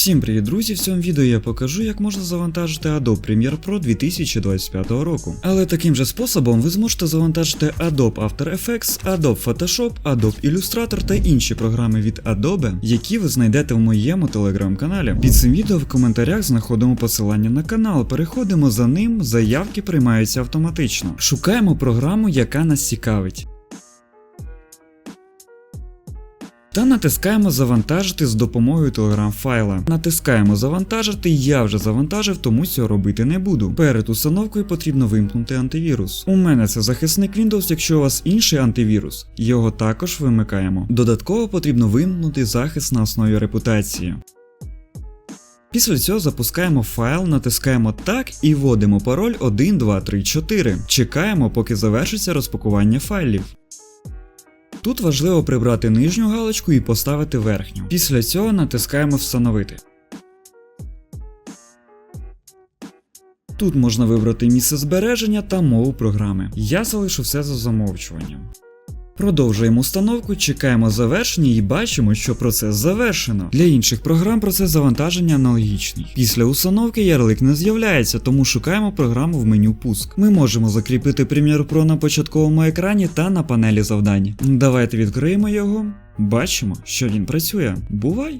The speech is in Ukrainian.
Всім привіт, друзі! В цьому відео я покажу, як можна завантажити Adobe Premiere Pro 2025 року. Але таким же способом ви зможете завантажити Adobe After Effects, Adobe Photoshop, Adobe Illustrator та інші програми від Adobe, які ви знайдете в моєму телеграм-каналі. Під цим відео в коментарях знаходимо посилання на канал, переходимо за ним, заявки приймаються автоматично. Шукаємо програму, яка нас цікавить. Та натискаємо завантажити з допомогою телеграм-файла. Натискаємо завантажити, я вже завантажив, тому цього робити не буду. Перед установкою потрібно вимкнути антивірус. У мене це захисник Windows, якщо у вас інший антивірус, його також вимикаємо. Додатково потрібно вимкнути захист на основі репутації. Після цього запускаємо файл, натискаємо так і вводимо пароль 1234. Чекаємо, поки завершиться розпакування файлів. Тут важливо прибрати нижню галочку і поставити верхню. Після цього натискаємо Встановити. Тут можна вибрати місце збереження та мову програми. Я залишу все за замовчуванням. Продовжуємо установку, чекаємо завершення і бачимо, що процес завершено. Для інших програм процес завантаження аналогічний. Після установки ярлик не з'являється, тому шукаємо програму в меню Пуск. Ми можемо закріпити Premiere Pro на початковому екрані та на панелі завдань. Давайте відкриємо його. Бачимо, що він працює. Бувай!